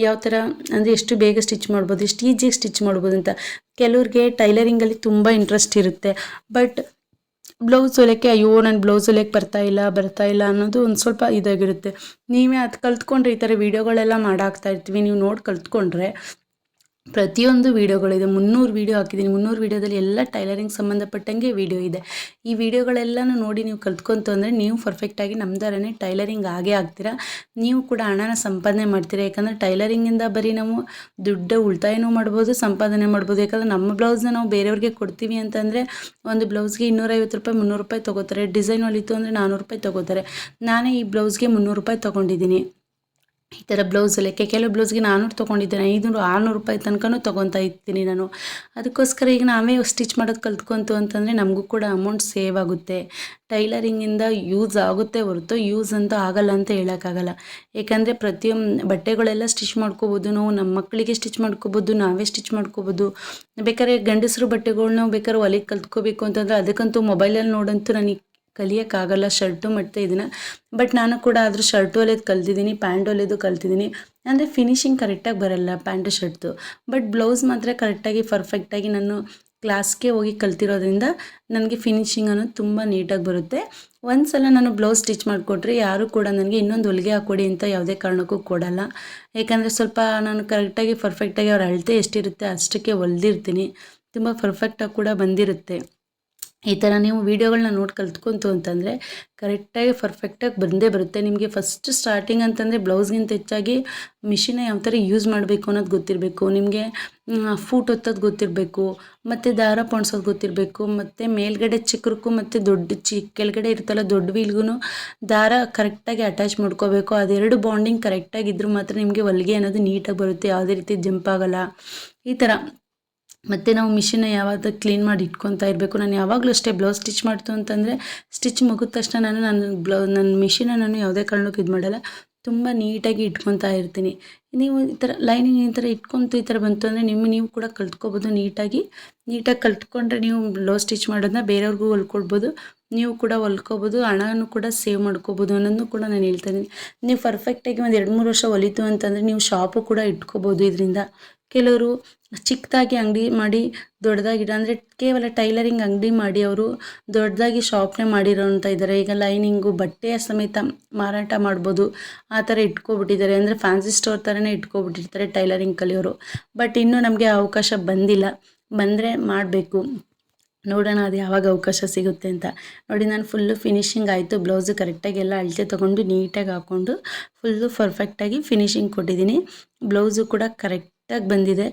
ಯಾವ ಥರ ಅಂದರೆ ಎಷ್ಟು ಬೇಗ ಸ್ಟಿಚ್ ಮಾಡ್ಬೋದು, ಎಷ್ಟು ಈಜಿಯಾಗಿ ಸ್ಟಿಚ್ ಮಾಡ್ಬೋದು ಅಂತ ಕೆಲವ್ರಿಗೆ ಟೈಲರಿಂಗಲ್ಲಿ ತುಂಬ ಇಂಟ್ರೆಸ್ಟ್ ಇರುತ್ತೆ. ಬಟ್ ಬ್ಲೌಸ್ ಹೊಲಿಯೋಕ್ಕೆ ಅಯ್ಯೋ ನನ್ನ ಬ್ಲೌಸ್ ಹೊಲಿಯೋಕ್ಕೆ ಬರ್ತಾ ಇಲ್ಲ ಬರ್ತಾ ಇಲ್ಲ ಅನ್ನೋದು ಒಂದು ಸ್ವಲ್ಪ ಇದಾಗಿರುತ್ತೆ. ನೀವೇ ಅದು ಕಲ್ತ್ಕೊಂಡ್ರೆ ಈ ಥರ ವೀಡಿಯೋಗಳೆಲ್ಲ ಮಾಡಾಕ್ತಾ ಇರ್ತೀವಿ, ನೀವು ನೋಡಿ ಕಲ್ತ್ಕೊಂಡ್ರೆ ಪ್ರತಿಯೊಂದು ವೀಡಿಯೋಗಳಿದೆ ಮುನ್ನೂರು ವೀಡಿಯೋ ಹಾಕಿದ್ದೀನಿ. ಮುನ್ನೂರು ವೀಡಿಯೋದಲ್ಲಿ ಎಲ್ಲ ಟೈಲರಿಂಗ್ ಸಂಬಂಧಪಟ್ಟಂಗೆ ವೀಡಿಯೋ ಇದೆ. ಈ ವೀಡಿಯೋಗಳೆಲ್ಲನೂ ನೋಡಿ ನೀವು ಕಲ್ತ್ಕೊಂತು ಅಂದರೆ ನೀವು ಪರ್ಫೆಕ್ಟಾಗಿ ನಮ್ಮ ಥರನೇ ಟೈಲರಿಂಗ್ ಆಗೇ ಆಗ್ತೀರಾ. ನೀವು ಕೂಡ ಹಣನ ಸಂಪಾದನೆ ಮಾಡ್ತೀರಾ. ಯಾಕಂದರೆ ಟೈಲರಿಂಗಿಂದ ಬರೀ ನಾವು ದುಡ್ಡು ಉಳಿತಾಯನೂ ಮಾಡ್ಬೋದು, ಸಂಪಾದನೆ ಮಾಡ್ಬೋದು. ಯಾಕಂದರೆ ನಮ್ಮ ಬ್ಲೌಸ್ನ ನಾವು ಬೇರೆಯವ್ರಿಗೆ ಕೊಡ್ತೀವಿ ಅಂತಂದರೆ ಒಂದು ಬ್ಲೌಸ್ಗೆ ಇನ್ನೂರೈವತ್ತು ರೂಪಾಯಿ, ಮುನ್ನೂರು ರೂಪಾಯಿ ತೊಗೋತಾರೆ. ಡಿಸೈನ್ ಅಂದರೆ ನಾನ್ನೂರು ರೂಪಾಯಿ ತೊಗೋತಾರೆ. ನಾನೇ ಈ ಬ್ಲೌಸ್ಗೆ ಮುನ್ನೂರು ರೂಪಾಯಿ ತೊಗೊಂಡಿದ್ದೀನಿ. ಈ ಥರ ಬ್ಲೌಸ್ ಲೆಕ್ಕ ಕೆಲವು ಬ್ಲೌಸ್ಗೆ ನಾನ್ನೂರು ತೊಗೊಂಡಿದ್ದೇನೆ ಐದುನೂರು ಆರುನೂರು ರೂಪಾಯಿ ತನಕನೂ ತೊಗೊತಾ ಇರ್ತೀನಿ ನಾನು. ಅದಕ್ಕೋಸ್ಕರ ಈಗ ನಾವೇ ಸ್ಟಿಚ್ ಮಾಡೋದು ಕಲ್ತ್ಕೊಂತು ಅಂತಂದರೆ ನಮಗೂ ಕೂಡ ಅಮೌಂಟ್ ಸೇವ್ ಆಗುತ್ತೆ. ಟೈಲರಿಂಗಿಂದ ಯೂಸ್ ಆಗುತ್ತೆ ಹೊರತು ಯೂಸ್ ಅಂತ ಆಗಲ್ಲ ಅಂತ ಹೇಳೋಕ್ಕಾಗಲ್ಲ. ಏಕೆಂದರೆ ಪ್ರತಿಯೊಂದು ಬಟ್ಟೆಗಳೆಲ್ಲ ಸ್ಟಿಚ್ ಮಾಡ್ಕೋಬೋದು ನಾವು ನಮ್ಮ ಮಕ್ಕಳಿಗೆ ಸ್ಟಿಚ್ ಮಾಡ್ಕೋಬೋದು, ನಾವೇ ಸ್ಟಿಚ್ ಮಾಡ್ಕೋಬೋದು. ಬೇಕಾದ್ರೆ ಗಂಡಸರು ಬಟ್ಟೆಗಳ್ನ ಬೇಕಾದ್ರೆ ಒಲೆಗೆ ಕಲ್ತ್ಕೋಬೇಕು ಅಂತಂದರೆ ಅದಕ್ಕಂತೂ ಮೊಬೈಲಲ್ಲಿ ನೋಡಂತೂ ನನಗೆ ಕಲಿಯೋಕ್ಕಾಗಲ್ಲ, ಶರ್ಟು ಮತ್ತು ಇದನ್ನು ಬಟ್ ನಾನು ಕೂಡ ಆದರೂ ಶರ್ಟ್ ಹೊಲಿಯೋದು ಕಲ್ತಿದ್ದೀನಿ, ಪ್ಯಾಂಟ್ ಹೊಲಿಯೋದು ಕಲ್ತಿದ್ದೀನಿ. ಅಂದರೆ ಫಿನಿಶಿಂಗ್ ಕರೆಕ್ಟಾಗಿ ಬರಲ್ಲ ಪ್ಯಾಂಟು ಶರ್ಟ್ದು ಬಟ್ ಬ್ಲೌಸ್ ಮಾತ್ರ ಕರೆಕ್ಟಾಗಿ ಪರ್ಫೆಕ್ಟಾಗಿ ನಾನು ಕ್ಲಾಸ್ಗೆ ಹೋಗಿ ಕಲ್ತಿರೋದ್ರಿಂದ ನನಗೆ ಫಿನಿಷಿಂಗ್ ಅನ್ನೋದು ತುಂಬ ನೀಟಾಗಿ ಬರುತ್ತೆ. ಒಂದು ಸಲ ನಾನು ಬ್ಲೌಸ್ ಸ್ಟಿಚ್ ಮಾಡಿಕೊಟ್ರೆ ಯಾರೂ ಕೂಡ ನನಗೆ ಇನ್ನೊಂದು ಹೊಲಿಗೆ ಹಾಕ್ಕೊಡಿ ಅಂತ ಯಾವುದೇ ಕಾರಣಕ್ಕೂ ಕೊಡಲ್ಲ. ಏಕೆಂದರೆ ಸ್ವಲ್ಪ ನಾನು ಕರೆಕ್ಟಾಗಿ ಪರ್ಫೆಕ್ಟಾಗಿ ಅವ್ರ ಅಳತೆ ಎಷ್ಟಿರುತ್ತೆ ಅಷ್ಟಕ್ಕೆ ಹೊಲ್ದಿರ್ತೀನಿ. ತುಂಬ ಪರ್ಫೆಕ್ಟಾಗಿ ಕೂಡ ಬಂದಿರುತ್ತೆ. ಈ ಥರ ನೀವು ವೀಡಿಯೋಗಳನ್ನ ನೋಡಿ ಕಲ್ತ್ಕೊಂತು ಅಂತಂದರೆ ಕರೆಕ್ಟಾಗಿ ಪರ್ಫೆಕ್ಟಾಗಿ ಬಂದೇ ಬರುತ್ತೆ. ನಿಮಗೆ ಫಸ್ಟ್ ಸ್ಟಾರ್ಟಿಂಗ್ ಅಂತಂದರೆ ಬ್ಲೌಸ್ಗಿಂತ ಹೆಚ್ಚಾಗಿ ಮಿಷಿನ ಯಾವ ಥರ ಯೂಸ್ ಮಾಡಬೇಕು ಅನ್ನೋದು ಗೊತ್ತಿರಬೇಕು. ನಿಮಗೆ ಫೂಟ್ ಒತ್ತೋದು ಗೊತ್ತಿರಬೇಕು, ಮತ್ತು ದಾರ ಪೊಣ್ಸೋದು ಗೊತ್ತಿರಬೇಕು, ಮತ್ತು ಮೇಲ್ಗಡೆ ಚಿಕ್ಕಕ್ಕೂ ಮತ್ತು ದೊಡ್ಡ ಚಿ, ಕೆಳಗಡೆ ಇರುತ್ತಲ್ಲ ದೊಡ್ಡ ವೀಲ್ಗೂ ದಾರ ಕರೆಕ್ಟಾಗಿ ಅಟ್ಯಾಚ್ ಮಾಡ್ಕೋಬೇಕು. ಅದೆರಡು ಬಾಂಡಿಂಗ್ ಕರೆಕ್ಟಾಗಿದ್ದರೂ ಮಾತ್ರ ನಿಮಗೆ ಹೊಲಿಗೆ ಅನ್ನೋದು ನೀಟಾಗಿ ಬರುತ್ತೆ. ಯಾವುದೇ ರೀತಿ ಜಂಪ್ ಆಗೋಲ್ಲ. ಈ ಥರ ಮತ್ತು ನಾವು ಮಿಷಿನ್ನ ಯಾವಾಗ ಕ್ಲೀನ್ ಮಾಡಿ ಇಟ್ಕೊತಾ ಇರಬೇಕು, ನಾನು ಯಾವಾಗಲೂ ಅಷ್ಟೇ ಬ್ಲೌಸ್ ಸ್ಟಿಚ್ ಮಾಡ್ತು ಅಂತಂದರೆ ಸ್ಟಿಚ್ ಮುಗಿದ ತಕ್ಷಣ ನಾನು ನನ್ನ ಬ್ಲೌ ನನ್ನ ಮಿಷಿನ ನಾನು ಯಾವುದೇ ಕಾರಣಕ್ಕೂ ಇದು ಮಾಡಲ್ಲ. ತುಂಬ ನೀಟಾಗಿ ಇಟ್ಕೊತಾ ಇರ್ತೀನಿ. ನೀವು ಈ ಥರ ಲೈನಿಂಗ್ ಈ ಥರ ಇಟ್ಕೊಂತು ಈ ಥರ ಬಂತು ಅಂದರೆ ನಿಮ್ಮ ನೀವು ಕೂಡ ಕಲ್ತ್ಕೊಬೋದು ನೀಟಾಗಿ. ನೀಟಾಗಿ ಕಲ್ತ್ಕೊಂಡ್ರೆ ನೀವು ಬ್ಲೌಸ್ ಸ್ಟಿಚ್ ಮಾಡೋದನ್ನ ಬೇರೆಯವ್ರಿಗೂ ಹೊಲ್ಕೊಡ್ಬೋದು, ನೀವು ಕೂಡ ಹೊಲ್ಕೋಬೋದು, ಹಣನೂ ಕೂಡ ಸೇವ್ ಮಾಡ್ಕೋಬೋದು ಅನ್ನೋದನ್ನು ಕೂಡ ನಾನು ಹೇಳ್ತಾ ಇದ್ದೀನಿ. ನೀವು ಪರ್ಫೆಕ್ಟಾಗಿ ಒಂದು ಎರಡು ಮೂರು ವರ್ಷ ಹೊಲಿತು ಅಂತಂದರೆ ನೀವು ಶಾಪು ಕೂಡ ಇಟ್ಕೋಬೋದು ಇದರಿಂದ. ಕೆಲವರು ಚಿಕ್ಕದಾಗಿ ಅಂಗಡಿ ಮಾಡಿ, ದೊಡ್ಡದಾಗಿ ಅಂದರೆ ಕೇವಲ ಟೈಲರಿಂಗ್ ಅಂಗಡಿ ಮಾಡಿ ಅವರು ದೊಡ್ಡದಾಗಿ ಶಾಪ್ನೇ ಮಾಡಿರೋಂಥ ಇದ್ದಾರೆ. ಈಗ ಲೈನಿಂಗು, ಬಟ್ಟೆಯ ಸಮೇತ ಮಾರಾಟ ಮಾಡ್ಬೋದು. ಆ ಥರ ಇಟ್ಕೊಬಿಟ್ಟಿದ್ದಾರೆ. ಅಂದರೆ ಫ್ಯಾನ್ಸಿ ಸ್ಟೋರ್ ಥರನೇ ಇಟ್ಕೊಬಿಟ್ಟಿರ್ತಾರೆ ಟೈಲರಿಂಗ್ ಕಲಿಯೋರು. ಬಟ್ ಇನ್ನೂ ನಮಗೆ ಅವಕಾಶ ಬಂದಿಲ್ಲ. ಬಂದರೆ ಮಾಡಬೇಕು. ನೋಡೋಣ ಅದು ಯಾವಾಗ ಅವಕಾಶ ಸಿಗುತ್ತೆ ಅಂತ. ನೋಡಿ, ನಾನು ಫುಲ್ಲು ಫಿನಿಶಿಂಗ್ ಆಯಿತು. ಬ್ಲೌಸು ಕರೆಕ್ಟಾಗಿ ಎಲ್ಲ ಅಳತೆ ತೊಗೊಂಡು ನೀಟಾಗಿ ಹಾಕ್ಕೊಂಡು, ಫುಲ್ಲು ಪರ್ಫೆಕ್ಟಾಗಿ ಫಿನಿಶಿಂಗ್ ಕೊಟ್ಟಿದ್ದೀನಿ. ಬ್ಲೌಸು ಕೂಡ ಕರೆಕ್ಟಾಗಿ ಬಂದಿದೆ.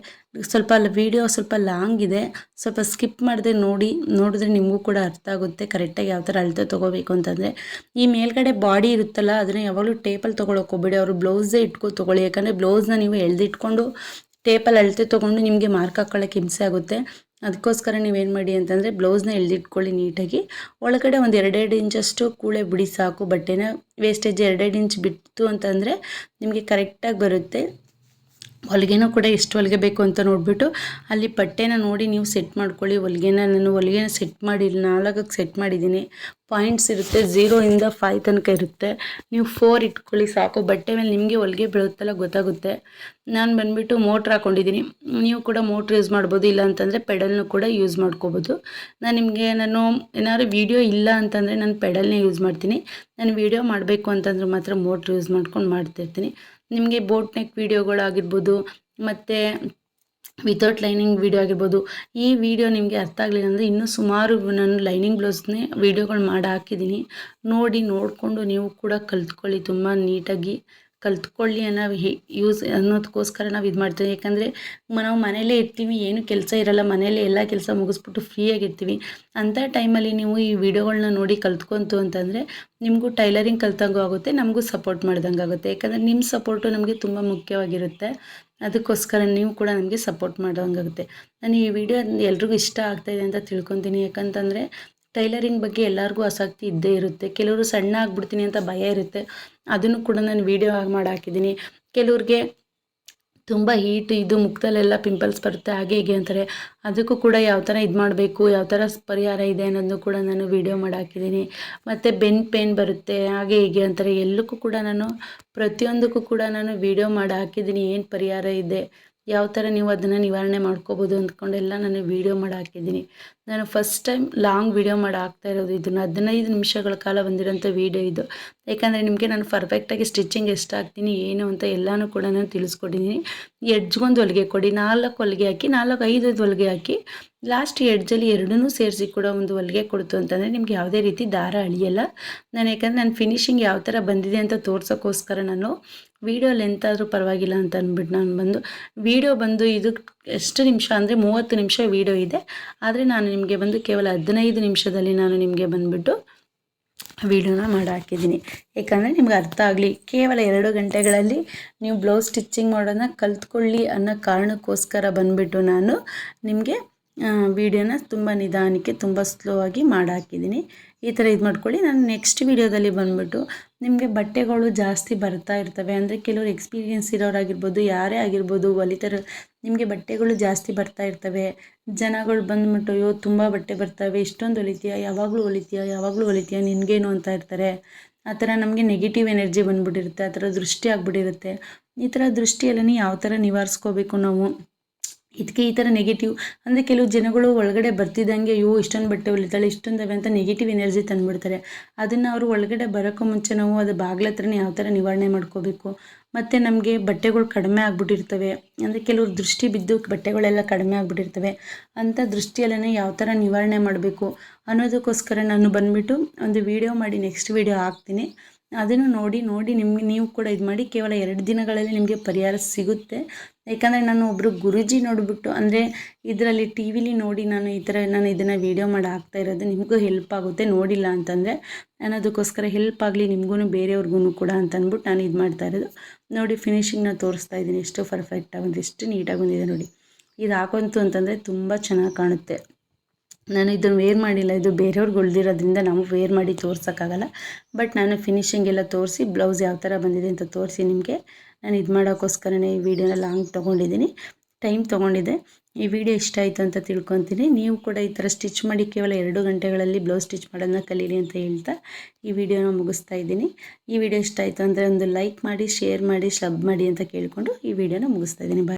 ಸ್ವಲ್ಪ ವಿಡಿಯೋ ಸ್ವಲ್ಪ ಲಾಂಗ್ ಇದೆ. ಸ್ವಲ್ಪ ಸ್ಕಿಪ್ ಮಾಡಿದೆ ನೋಡಿ, ನೋಡಿದ್ರೆ ನಿಮಗೂ ಕೂಡ ಅರ್ಥ ಆಗುತ್ತೆ ಕರೆಕ್ಟಾಗಿ ಯಾವ ಥರ ಅಳತೆ ತೊಗೋಬೇಕು ಅಂತಂದರೆ. ಈ ಮೇಲ್ಗಡೆ ಬಾಡಿ ಇರುತ್ತಲ್ಲ, ಅದನ್ನು ಯಾವಾಗಲೂ ಟೇಪಲ್ಲಿ ತೊಗೊಳಕ್ಕೆ ಹೋಗ್ಬೇಡಿ. ಅವರು ಬ್ಲೌಸೇ ಇಟ್ಕೊ ತೊಗೊಳ್ಳಿ. ಯಾಕಂದರೆ ಬ್ಲೌಸ್ನ ನೀವು ಎಳೆದಿಟ್ಕೊಂಡು ಟೇಪಲ್ಲಿ ಅಳತೆ ತೊಗೊಂಡು ನಿಮಗೆ ಮಾರ್ಕ್ ಹಾಕೊಳ್ಳೋಕೆ ಹಿಂಸೆ ಆಗುತ್ತೆ. ಅದಕ್ಕೋಸ್ಕರ ನೀವೇನು ಮಾಡಿ ಅಂತಂದರೆ ಬ್ಲೌಸ್ನ ಎಳೆದಿಟ್ಕೊಳ್ಳಿ ನೀಟಾಗಿ. ಒಳಗಡೆ ಒಂದು ಎರಡೆರಡು ಇಂಚಷ್ಟು ಕೂಳೆ ಬಿಡಿ ಸಾಕು. ಬಟ್ಟೆನ ವೇಸ್ಟೇಜ್ ಎರಡೆರಡು ಇಂಚ್ ಬಿಟ್ಟು ಅಂತಂದರೆ ನಿಮಗೆ ಕರೆಕ್ಟಾಗಿ ಬರುತ್ತೆ. ಹೊಲಿಗೆನೂ ಕೂಡ ಎಷ್ಟು ಹೊಲಿಗೆ ಬೇಕು ಅಂತ ನೋಡಿಬಿಟ್ಟು ಅಲ್ಲಿ ಪಟ್ಟೆನ ನೋಡಿ ನೀವು ಸೆಟ್ ಮಾಡ್ಕೊಳ್ಳಿ. ಹೊಲಿಗೆನ ನಾನು ಹೊಲಿಗೆನ ಸೆಟ್ ಮಾಡಿ ನಾಲ್ಕಕ್ಕೆ ಸೆಟ್ ಮಾಡಿದ್ದೀನಿ. ಪಾಯಿಂಟ್ಸ್ ಇರುತ್ತೆ. ಝೀರೋಯಿಂದ ಫೈವ್ ತನಕ ಇರುತ್ತೆ. ನೀವು ಫೋರ್ ಇಟ್ಕೊಳ್ಳಿ ಸಾಕು. ಬಟ್ಟೆ ಮೇಲೆ ನಿಮಗೆ ಹೊಲಿಗೆ ಬೀಳುತ್ತಲ್ಲ ಗೊತ್ತಾಗುತ್ತೆ. ನಾನು ಬಂದುಬಿಟ್ಟು ಮೋಟ್ರ್ ಹಾಕ್ಕೊಂಡಿದ್ದೀನಿ ನೀವು ಕೂಡ ಮೋಟ್ರ್ ಯೂಸ್ ಮಾಡ್ಬೋದು. ಇಲ್ಲ ಅಂತಂದರೆ ಪೆಡಲ್ನು ಕೂಡ ಯೂಸ್ ಮಾಡ್ಕೋಬೋದು. ನಾನು ನಿಮಗೆ ನಾನು ಏನಾದ್ರು ವೀಡಿಯೋ ಇಲ್ಲ ಅಂತಂದರೆ ನಾನು ಪೆಡಲ್ನೇ ಯೂಸ್ ಮಾಡ್ತೀನಿ. ನಾನು ವೀಡಿಯೋ ಮಾಡಬೇಕು ಅಂತಂದ್ರೆ ಮಾತ್ರ ಮೋಟ್ರ್ ಯೂಸ್ ಮಾಡ್ಕೊಂಡು ಮಾಡ್ತಿರ್ತೀನಿ. ನಿಮಗೆ ಬೋಟ್ ನೆಕ್ ವೀಡಿಯೋಗಳಾಗಿರ್ಬೋದು ಮತ್ತು ವಿತೌಟ್ ಲೈನಿಂಗ್ ವೀಡಿಯೋ ಆಗಿರ್ಬೋದು, ಈ ವಿಡಿಯೋ ನಿಮಗೆ ಅರ್ಥ ಆಗಲಿಲ್ಲ ಅಂದರೆ ಇನ್ನೂ ಸುಮಾರು ನಾನು ಲೈನಿಂಗ್ ಬ್ಲೌಸ್ನೇ ವೀಡಿಯೋಗಳು ಮಾಡಿ ಹಾಕಿದ್ದೀನಿ. ನೋಡಿ ನೋಡಿಕೊಂಡು ನೀವು ಕೂಡ ಕಲ್ತ್ಕೊಳ್ಳಿ, ತುಂಬ ನೀಟಾಗಿ ಕಲ್ತ್ಕೊಳ್ಳಿ ಅನ್ನೋ ಯೂಸ್ ಅನ್ನೋದಕ್ಕೋಸ್ಕರ ನಾವು ಇದು ಮಾಡ್ತೀವಿ. ಯಾಕಂದರೆ ನಾವು ಮನೆಯಲ್ಲೇ ಇರ್ತೀವಿ, ಏನು ಕೆಲಸ ಇರಲ್ಲ ಮನೆಯಲ್ಲೇ ಎಲ್ಲ ಕೆಲಸ ಮುಗಿಸ್ಬಿಟ್ಟು ಫ್ರೀಯಾಗಿರ್ತೀವಿ ಅಂಥ ಟೈಮಲ್ಲಿ ನೀವು ಈ ವಿಡಿಯೋಗಳನ್ನ ನೋಡಿ ಕಲ್ತ್ಕೊಂತು ಅಂತಂದರೆ ನಿಮಗೂ ಟೈಲರಿಂಗ್ ಕಲ್ತಂಗೂ ಆಗುತ್ತೆ, ನಮಗೂ ಸಪೋರ್ಟ್ ಮಾಡ್ದಂಗೆ ಆಗುತ್ತೆ. ಯಾಕಂದರೆ ನಿಮ್ಮ ಸಪೋರ್ಟು ನಮಗೆ ತುಂಬ ಮುಖ್ಯವಾಗಿರುತ್ತೆ. ಅದಕ್ಕೋಸ್ಕರ ನೀವು ಕೂಡ ನಮಗೆ ಸಪೋರ್ಟ್ ಮಾಡೋಂಗಾಗುತ್ತೆ ನಾನು ಈ ವಿಡಿಯೋ ಎಲ್ರಿಗೂ ಇಷ್ಟ ಆಗ್ತಾಯಿದೆ ಅಂತ ತಿಳ್ಕೊತೀನಿ. ಯಾಕಂತಂದರೆ ಟೈಲರಿಂಗ್ ಬಗ್ಗೆ ಎಲ್ಲರಿಗೂ ಆಸಕ್ತಿ ಇದ್ದೇ ಇರುತ್ತೆ. ಕೆಲವರು ಸಣ್ಣ ಆಗ್ಬಿಡ್ತೀನಿ ಅಂತ ಭಯ ಇರುತ್ತೆ. ಅದನ್ನು ಕೂಡ ನಾನು ವೀಡಿಯೋ ಆಗಿ ಮಾಡಿ ಹಾಕಿದ್ದೀನಿ. ಕೆಲವ್ರಿಗೆ ತುಂಬ ಹೀಟ್ ಇದು ಮುಖದಲ್ಲೆಲ್ಲ ಪಿಂಪಲ್ಸ್ ಬರುತ್ತೆ. ಹಾಗೆ ಹೀಗೆ ಅಂತಾರೆ. ಅದಕ್ಕೂ ಕೂಡ ಯಾವ ಥರ ಇದು ಮಾಡಬೇಕು, ಯಾವ ಥರ ಪರಿಹಾರ ಇದೆ ಅನ್ನೋದನ್ನು ಕೂಡ ನಾನು ವೀಡಿಯೋ ಮಾಡಿ ಹಾಕಿದ್ದೀನಿ. ಮತ್ತು ಬೆನ್ ಪೇನ್ ಬರುತ್ತೆ, ಹಾಗೆ ಹೀಗೆ ಅಂತಾರೆ. ಎಲ್ಲಕ್ಕೂ ಕೂಡ ನಾನು ಪ್ರತಿಯೊಂದಕ್ಕೂ ಕೂಡ ನಾನು ವೀಡಿಯೋ ಮಾಡಿ ಹಾಕಿದ್ದೀನಿ. ಏನು ಪರಿಹಾರ ಇದೆ? ಯಾವ ಥರ ನೀವು ಅದನ್ನು ನಿವಾರಣೆ ಮಾಡ್ಕೋಬೋದು ಅಂದ್ಕೊಂಡೆಲ್ಲ ನಾನು ವೀಡಿಯೋ ಮಾಡಿ ಹಾಕಿದ್ದೀನಿ. ನಾನು ಫಸ್ಟ್ ಟೈಮ್ ಲಾಂಗ್ ವೀಡಿಯೋ ಮಾಡಿ ಹಾಕ್ತಾ ಇರೋದು ಇದನ್ನು ಹದಿನೈದು ನಿಮಿಷಗಳ ಕಾಲ ಬಂದಿರೋಂಥ ವೀಡಿಯೋ ಇದು. ಯಾಕಂದರೆ ನಿಮಗೆ ನಾನು ಪರ್ಫೆಕ್ಟಾಗಿ ಸ್ಟಿಚಿಂಗ್ ಎಷ್ಟು ಹಾಕ್ತೀನಿ, ಏನು ಅಂತ ಎಲ್ಲನೂ ಕೂಡ ನಾನು ತಿಳಿಸ್ಕೊಟ್ಟಿದ್ದೀನಿ. ಎಡ್ಜ್ಗೊಂದು ಹೊಲಿಗೆ ಕೊಡಿ, ನಾಲ್ಕು ಹೊಲಿಗೆ ಹಾಕಿ, ನಾಲ್ಕು ಐದು ಹೊಲಿಗೆ ಹಾಕಿ ಲಾಸ್ಟ್ ಎಡ್ಜಲ್ಲಿ ಎರಡೂ ಸೇರಿಸಿ ಕೂಡ ಒಂದು ಹೊಲಿಗೆ ಕೊಡ್ತು ಅಂತಂದರೆ ನಿಮ್ಗೆ ಯಾವುದೇ ರೀತಿ ದಾರ ಅಳಿಯಲ್ಲ. ನಾನು ಯಾಕಂದರೆ ನಾನು ಫಿನಿಶಿಂಗ್ ಯಾವ ಥರ ಬಂದಿದೆ ಅಂತ ತೋರ್ಸೋಕ್ಕೋಸ್ಕರ ನಾನು ವೀಡಿಯೋ ಲೆಂತ್ ಆದರೂ ಪರವಾಗಿಲ್ಲ ಅಂತ ಅಂದ್ಬಿಟ್ಟು ನಾನು ಬಂದು ವೀಡಿಯೋ ಬಂದು ಇದು ಎಷ್ಟು ನಿಮಿಷ ಅಂದರೆ ಮೂವತ್ತು ನಿಮಿಷ ವೀಡಿಯೋ ಇದೆ. ಆದರೆ ನಾನು ನಿಮಗೆ ಬಂದು ಕೇವಲ ಹದಿನೈದು ನಿಮಿಷದಲ್ಲಿ ನಾನು ನಿಮಗೆ ಬಂದುಬಿಟ್ಟು ವೀಡಿಯೋನ ಮಾಡಿ ಹಾಕಿದ್ದೀನಿ. ಯಾಕಂದರೆ ನಿಮ್ಗೆ ಅರ್ಥ ಆಗಲಿ, ಕೇವಲ ಎರಡು ಗಂಟೆಗಳಲ್ಲಿ ನೀವು ಬ್ಲೌಸ್ ಸ್ಟಿಚ್ಚಿಂಗ್ ಮಾಡೋದನ್ನ ಕಲ್ತ್ಕೊಳ್ಳಿ ಅನ್ನೋ ಕಾರಣಕ್ಕೋಸ್ಕರ ಬಂದುಬಿಟ್ಟು ನಾನು ನಿಮಗೆ ವೀಡಿಯೋನ ತುಂಬ ನಿಧಾನಕ್ಕೆ, ತುಂಬ ಸ್ಲೋ ಆಗಿ ಮಾಡಾಕಿದ್ದೀನಿ ಈ ಥರ ಇದು ಮಾಡ್ಕೊಳ್ಳಿ. ನಾನು ನೆಕ್ಸ್ಟ್ ವೀಡಿಯೋದಲ್ಲಿ ಬಂದುಬಿಟ್ಟು ನಿಮಗೆ ಬಟ್ಟೆಗಳು ಜಾಸ್ತಿ ಬರ್ತಾ ಇರ್ತವೆ. ಅಂದರೆ ಕೆಲವರು ಎಕ್ಸ್ಪೀರಿಯೆನ್ಸ್ ಇರೋರಾಗಿರ್ಬೋದು, ಯಾರೇ ಆಗಿರ್ಬೋದು ಹೊಲಿತಾರೆ ನಿಮಗೆ ಬಟ್ಟೆಗಳು ಜಾಸ್ತಿ ಬರ್ತಾ ಇರ್ತವೆ. ಜನಗಳು ಬಂದ್ಬಿಟ್ಟು, ಅಯ್ಯೋ, ತುಂಬ ಬಟ್ಟೆ ಬರ್ತವೆ. ಇಷ್ಟೊಂದು ಹೊಲಿತೀಯ ಯಾವಾಗಲೂ ಹೊಲಿತೀಯ ಯಾವಾಗಲೂ ಹೊಲಿತೀಯ ನಿನಗೇನು ಅಂತ ಇರ್ತಾರೆ. ಆ ಥರ ನಮಗೆ ನೆಗೆಟಿವ್ ಎನರ್ಜಿ ಬಂದ್ಬಿಟ್ಟಿರುತ್ತೆ. ಆ ಥರ ದೃಷ್ಟಿ ಆಗಿಬಿಟ್ಟಿರುತ್ತೆ. ಈ ಥರ ದೃಷ್ಟಿಯಲ್ಲಿ ಯಾವ ಥರ ನಿವಾರಿಸ್ಕೋಬೇಕು ನಾವು? ಇದಕ್ಕೆ ಈ ಥರ ನೆಗೆಟಿವ್ ಅಂದರೆ ಕೆಲವು ಜನಗಳು ಒಳಗಡೆ ಬರ್ತಿದ್ದಂಗೆ, ಅಯ್ಯೋ, ಇಷ್ಟೊಂದು ಬಟ್ಟೆ ಹೊಲಿತಾಳೆ ಇಷ್ಟೊಂದವೆ ಅಂತ ನೆಗೆಟಿವ್ ಎನರ್ಜಿ ತಂದುಬಿಡ್ತಾರೆ. ಅದನ್ನು ಅವರು ಒಳಗಡೆ ಬರೋಕ್ಕೂ ಮುಂಚೆ ನಾವು ಅದು ಬಾಗ್ಲ ಹತ್ರನೇ ಯಾವ ಥರ ನಿವಾರಣೆ ಮಾಡ್ಕೋಬೇಕು. ಮತ್ತು ನಮಗೆ ಬಟ್ಟೆಗಳು ಕಡಿಮೆ ಆಗಿಬಿಟ್ಟಿರ್ತವೆ. ಅಂದರೆ ಕೆಲವ್ರು ದೃಷ್ಟಿ ಬಿದ್ದು ಬಟ್ಟೆಗಳೆಲ್ಲ ಕಡಿಮೆ ಆಗಿಬಿಟ್ಟಿರ್ತವೆ. ಅಂಥ ದೃಷ್ಟಿಯಲ್ಲೇ ಯಾವ ಥರ ನಿವಾರಣೆ ಮಾಡಬೇಕು ಅನ್ನೋದಕ್ಕೋಸ್ಕರ ನಾನು ಬಂದುಬಿಟ್ಟು ಒಂದು ವಿಡಿಯೋ ಮಾಡಿ ನೆಕ್ಸ್ಟ್ ವಿಡಿಯೋ ಹಾಕ್ತೀನಿ. ಅದನ್ನು ನೋಡಿ ನೋಡಿ ನಿಮ್ಗೆ ನೀವು ಕೂಡ ಇದು ಮಾಡಿ ಕೇವಲ ಎರಡು ದಿನಗಳಲ್ಲಿ ನಿಮಗೆ ಪರಿಹಾರ ಸಿಗುತ್ತೆ. ಯಾಕಂದರೆ ನಾನು ಒಬ್ಬರು ಗುರುಜಿ ನೋಡಿಬಿಟ್ಟು, ಅಂದರೆ ಇದರಲ್ಲಿ ಟಿ ವಿಲಿ ನೋಡಿ ನಾನು ಈ ಥರ ನಾನು ಇದನ್ನು ವೀಡಿಯೋ ಮಾಡಿ ಹಾಕ್ತಾ ಇರೋದು ನಿಮಗೂ ಹೆಲ್ಪ್ ಆಗುತ್ತೆ. ನೋಡಿಲ್ಲ ಅಂತಂದರೆ ನಾನು ಅದಕ್ಕೋಸ್ಕರ ಹೆಲ್ಪ್ ಆಗಲಿ ನಿಮಗೂ ಬೇರೆಯವ್ರಿಗೂ ಕೂಡ ಅಂತ ಅಂದ್ಬಿಟ್ಟು ನಾನು ಇದು ಮಾಡ್ತಾ ಇರೋದು. ನೋಡಿ ನಾನು ತೋರಿಸ್ತಾ ಇದ್ದೀನಿ. ಎಷ್ಟು ಪರ್ಫೆಕ್ಟಾಗಿ ಎಷ್ಟು ನೀಟಾಗಿ ಬಂದಿದೆ ನೋಡಿ. ಇದು ಹಾಕೊಂತು ಅಂತಂದರೆ ತುಂಬ ಚೆನ್ನಾಗಿ ಕಾಣುತ್ತೆ. ನಾನು ಇದನ್ನು ವೇರ್ ಮಾಡಿಲ್ಲ, ಇದು ಬೇರೆಯವ್ರಿಗೆ ಉಳಿದಿರೋದ್ರಿಂದ ನಾವು ವೇರ್ ಮಾಡಿ ತೋರ್ಸೋಕ್ಕಾಗಲ್ಲ. ಬಟ್ ನಾನು ಫಿನಿಷಿಂಗ್ ಎಲ್ಲ ತೋರಿಸಿ ಬ್ಲೌಸ್ ಯಾವ ಥರ ಬಂದಿದೆ ಅಂತ ತೋರಿಸಿ ನಿಮಗೆ. ನಾನು ಇದು ಮಾಡೋಕ್ಕೋಸ್ಕರನೇ ಈ ವಿಡಿಯೋನ ಲಾಂಗ್ ತೊಗೊಂಡಿದ್ದೀನಿ. ಟೈಮ್ ತೊಗೊಂಡಿದೆ ಈ ವಿಡಿಯೋ ಇಷ್ಟ ಆಯಿತು ಅಂತ ತಿಳ್ಕೊತೀನಿ. ನೀವು ಕೂಡ ಈ ಥರ ಸ್ಟಿಚ್ ಮಾಡಿ ಕೇವಲ ಎರಡು ಗಂಟೆಗಳಲ್ಲಿ ಬ್ಲೌಸ್ ಸ್ಟಿಚ್ ಮಾಡೋದನ್ನ ಕಲೀಲಿ ಅಂತ ಹೇಳ್ತಾ ಈ ವಿಡಿಯೋನ ಮುಗಿಸ್ತಾ ಇದ್ದೀನಿ. ಈ ವಿಡಿಯೋ ಇಷ್ಟ ಆಯಿತು ಅಂದರೆ ಒಂದು ಲೈಕ್ ಮಾಡಿ ಶೇರ್ ಮಾಡಿ ಸಬ್ ಮಾಡಿ ಅಂತ ಕೇಳಿಕೊಂಡು ಈ ವಿಡಿಯೋನ ಮುಗಿಸ್ತಾ ಇದ್ದೀನಿ. ಬಾಯ್